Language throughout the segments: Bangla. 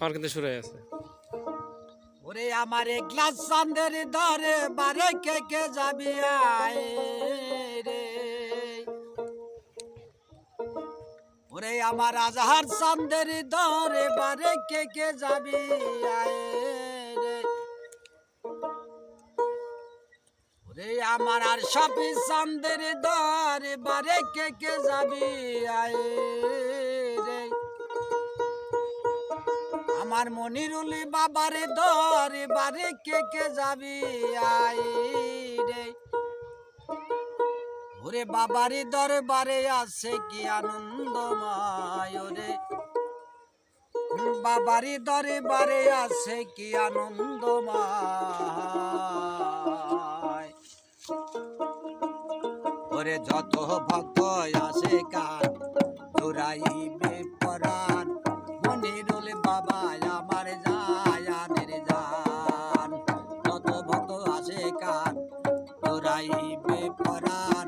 আমার কিন্তু শুরু হয়ে গেছে। ওরে আমার গ্লাস চান্দের দরে বারে কে কে যাবি আয় রে। ওরে আমার আজহার চান্দের দরে বারে কে কে যাবি আয় রে। ওরে আমার আর সাপি চান্দের দরে বারে কে কে যাবি আয় আমার মনিরুলি বাবারে দরে বারে কে কে যাবি? আই রে। ওরে বাবারে দরবারে আছে কি আনন্দময় রে। বাবারি দরবারে আছে কি আনন্দময়। ওরে যত ভক্ত আসে কান জোড়াইবে পরাণ মনিরুল বাবা আমার জায়ানের জান যত ভক্ত আসে কান। জোড়াইবে পরাণ।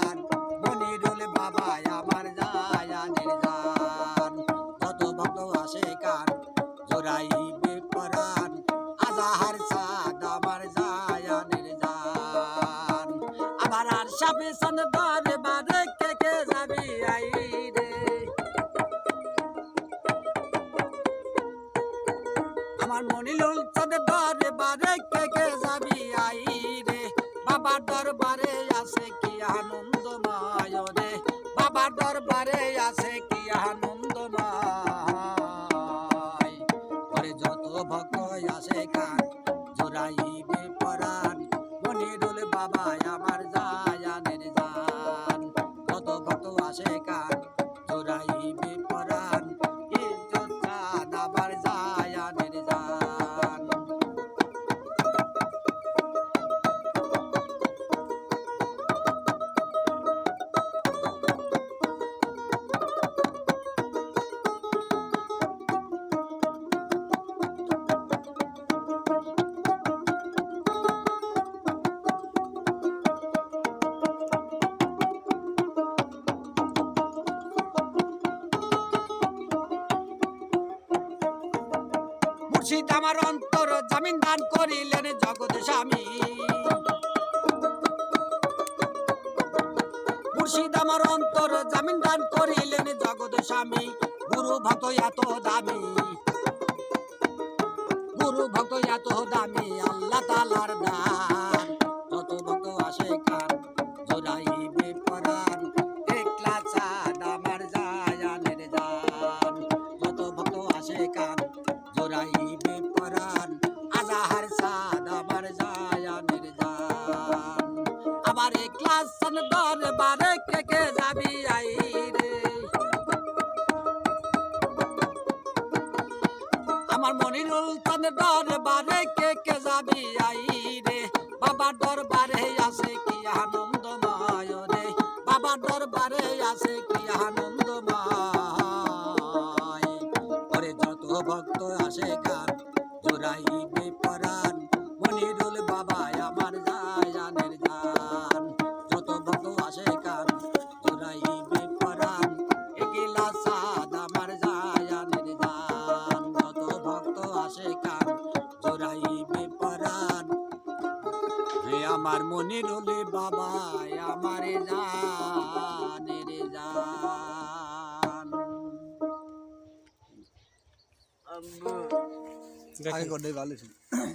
সন দরবারে কে কে যাবি আই রে। আমার মনিলুল চাঁদের দরবারে কে কে যাবি আই বাবার দরবারে আছে কি আনন্দময় রে। বাবার দরবারে মুর্শিদ অন্তর জামিন দান করিলেন জগৎ স্বামী। মুর্শিদ অন্তর জামিন দান করিলেন স্বামী। গুরু ভক্ত এত দামি। গুরু ভক্ত এত দামি, আল্লাহ তালার দান। যত ভক্ত আসে কান জোড়াইবে পরাণ। একলা চাঁদ ভক্ত আসে কান মনিরুল চাঁদের দরবারে কে কে যাবি আই রে? বাবার দরবারে আছে কি আনন্দময় রে? বাবার দরবারে আছে কি আনন্দময়? ওরে যত ভক্ত আসে গান জোড়াইবে পরাণ। মনিরুল বাবা আমার জানের হে মনে রোলে বাবা আমার রে জান। আগে করে ভালো ছিল।